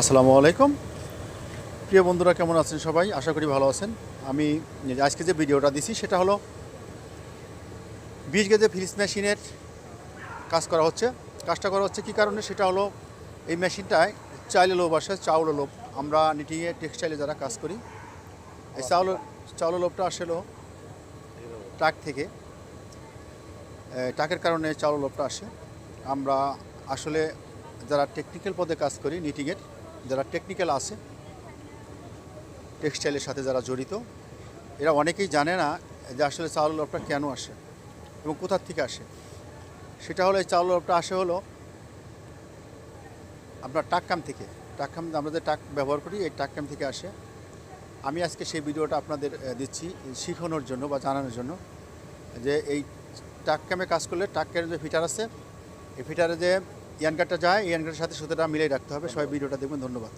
আসসালামু আলাইকুম। প্রিয় বন্ধুরা, কেমন আছেন সবাই? আশা করি ভালো আছেন। আমি আজকে যে ভিডিওটা দিছি, সেটা হলো বিশ গেজে ফ্রিজ মেশিনের কাজ করা হচ্ছে। কাজটা করা হচ্ছে কী কারণে? সেটা হলো এই মেশিনটায় চাইলে লোভ আসে চাউল লোভ। আমরা নিটিংয়ে, টেক্সটাইলে যারা কাজ করি, এই চাউল চাউল লোভটা আসলো ট্রাক থেকে। ট্রাকের কারণে চাউল লোভটা আসে। আমরা আসলে যারা টেকনিক্যাল পদে কাজ করি, নিটিংয়ের যারা টেকনিক্যাল আছে টেক্সটাইলের সাথে যারা জড়িত, এরা অনেকেই জানে না যে আসলে চাউল লোভটা কেন আসে এবং কোথার থেকে আসে। সেটা হলো এই চাউল লোভটা আসে হলো আপনার টাক্কাম থেকে। টাক্কাম আমরা যে টাক ব্যবহার করি, এই টাক্কাম থেকে আসে। আমি আজকে সেই ভিডিওটা আপনাদের দিচ্ছি শিখানোর জন্য বা জানানোর জন্য যে এই টাক্কামে কাজ করলে টাক্কের যে ফিটার আছে, এই ফিটারে যে ইয়ানকারটা যায় ইয়ানকারের সাথে সুতোটা মিলিয়ে রাখতে হবে। সবাই ভিডিওটা দেখবেন ধন্যবাদ।